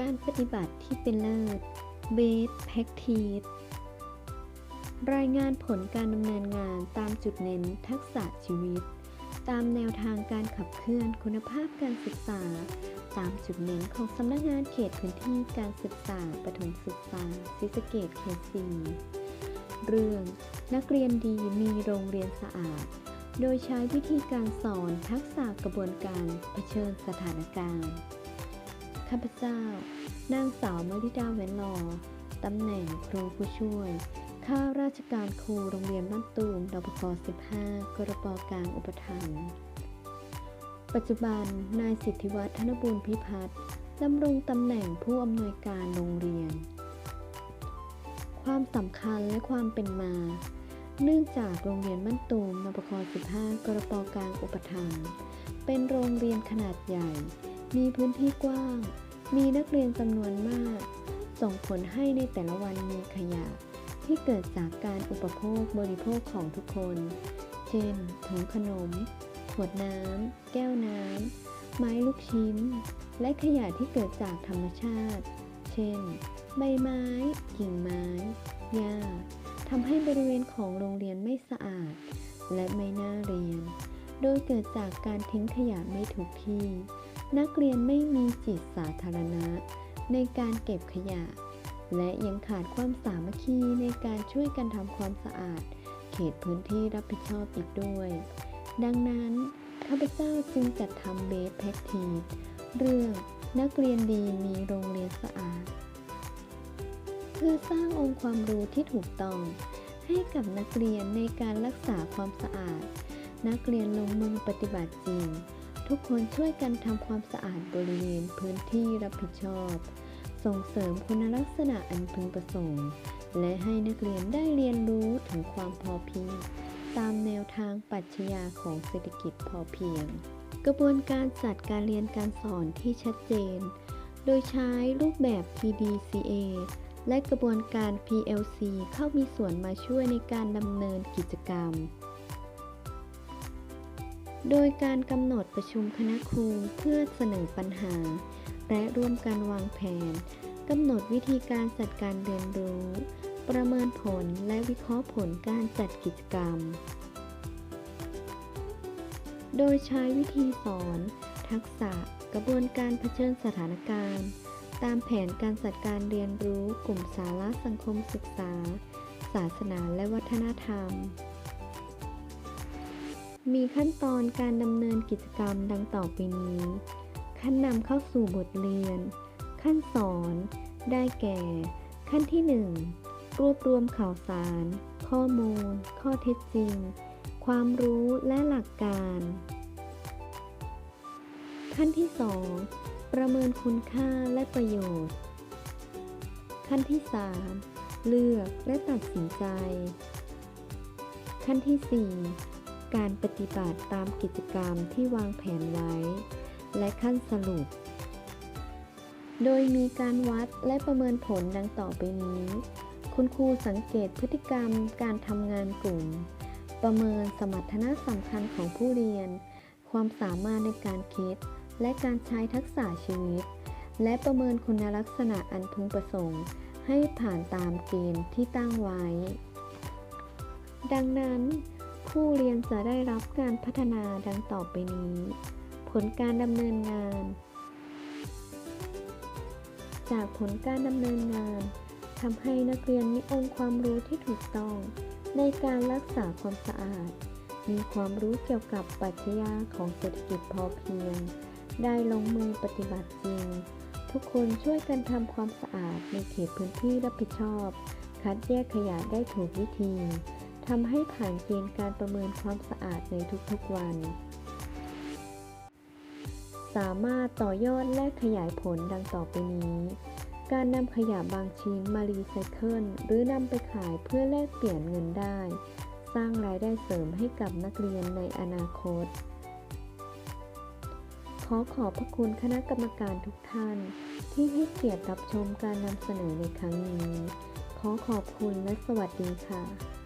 การปฏิบัติที่เป็นเลิศ Best Practice รายงานผลการดำเนินงานตามจุดเน้นทักษะชีวิต ตามแนวทางการขับเคลื่อนคุณภาพการศึกษา ตามจุดเน้นของสำนักงานเขตพื้นที่การศึกษาประถมศึกษาศรีสะเกดเขตสีเรื่องนักเรียนดีมีโรงเรียนสะอาด โดยใช้วิธีการสอนทักษะกระบวนการเผชิญสถานการณ์ ข้าพเจ้า นางสาวมริดาเวนลอตำแหน่งครูผู้ช่วย ข้าราชการครูโรงเรียนบ้านตูมดปค15 กรปกลางอุปถัมภ์ ปัจจุบัน นายสิทธิวัฒน์ธนบุญพิพัฒน์ดำรงตำแหน่งผู้อำนวยการโรงเรียน ความสำคัญและความเป็นมา เนื่องจากโรงเรียนบ้านตูมนปค15 กรปกลางอุปถัมภ์ เป็นโรงเรียนขนาดใหญ่ มีพื้นที่กว้าง มีนักเรียนจำนวนมาก ส่งผลให้ในแต่ละวันมีขยะ ที่เกิดจากการอุปโภคบริโภคของทุกคน เช่น ถุงขนม ขวดน้ำ แก้วน้ำ ไม้ลูกชิ้น และขยะที่เกิดจากธรรมชาติ เช่น ใบไม้ กิ่งไม้ หญ้าทำให้บริเวณของโรงเรียนไม่สะอาด และไม่น่าเรียน โดยเกิดจากการทิ้งขยะไม่ถูกที่ นักเรียนไม่มีจิตสาธารณะ ในการเก็บขยะ และยังขาดความสามัคคีในการช่วยกันทำความสะอาด เขตพื้นที่รับผิดชอบอีกด้วย ดังนั้นข้าพเจ้าจึงจัดทำเบสแพ็กทีเรื่องนักเรียนดีมีโรงเรียนสะอาด เพื่อสร้างองค์ความรู้ที่ถูกต้อง ให้กับนักเรียนในการรักษาความสะอาด นักเรียนลงมือปฏิบัติจริง ทุกคนช่วยกันทำความสะอาดบริเวณพื้นที่รับผิดชอบ ส่งเสริมคุณลักษณะอันพึงประสงค์ และให้นักเรียนได้เรียนรู้ถึงความพอเพียง ตามแนวทางปรัชญาของเศรษฐกิจพอเพียง กระบวนการจัดการเรียนการสอนที่ชัดเจน โดยใช้รูปแบบ PDCA และกระบวนการ PLC เข้ามีส่วนมาช่วยในการดำเนินกิจกรรม โดยการกำหนดประชุมคณะครูเพื่อเสนอปัญหา และร่วมกันวางแผนกำหนดวิธีการจัดการเรียนรู้ ประเมินผลและวิเคราะห์ผลการจัดกิจกรรม โดยใช้วิธีสอน ทักษะ กระบวนการเผชิญสถานการณ์ ตามแผนการจัดการเรียนรู้กลุ่มสาระสังคมศึกษา ศาสนาและวัฒนธรรม มีขั้นตอนการดำเนินกิจกรรมดังต่อไปนี้ ขั้นนำเข้าสู่บทเรียน ขั้นสอน ได้แก่ ขั้นที่ 1 รวบรวมข่าวสาร ข้อมูล ข้อเท็จจริง ความรู้และหลักการ ขั้นที่ 2 ประเมินคุณค่าและประโยชน์ ขั้นที่ 3 เลือกและตัดสินใจ ขั้นที่ 4 การปฏิบัติตามกิจกรรมที่วางแผนไว้ และขั้นสรุป โดยมีการวัดและประเมินผลดังต่อไปนี้ คุณครูสังเกตพฤติกรรมการทำงานกลุ่ม ประเมินสมรรถนะสำคัญของผู้เรียน ความสามารถในการคิด และการใช้ทักษะชีวิต และประเมินคุณลักษณะอันพึงประสงค์ ให้ผ่านตามเกณฑ์ที่ตั้งไว้ ดังนั้น ผู้เรียนจะได้รับการพัฒนาดังต่อไปนี้ ผลการดำเนินงาน จากผลการดำเนินงานทำให้นักเรียนมีองค์ความรู้ที่ถูกต้อง ในการรักษาความสะอาด มีความรู้เกี่ยวกับปรัชญาของเศรษฐกิจพอเพียง ได้ลงมือปฏิบัติจริง ทุกคนช่วยกันทำความสะอาดในเขตพื้นที่รับผิดชอบ คัดแยกขยะได้ถูกวิธี ทำให้ผ่านเกณฑ์การประเมินความสะอาดในทุกๆวัน สามารถต่อยอดและขยายผลดังต่อไปนี้ การนำขยะบางชิ้นมารีไซเคิลหรือนำไปขายเพื่อแลกเปลี่ยนเงินได้ สร้างรายได้เสริมให้กับนักเรียนในอนาคต ขอขอบพระคุณคณะกรรมการทุกท่าน ที่ให้เกียรติรับชมการนำเสนอในครั้งนี้ขอขอบคุณและสวัสดีค่ะ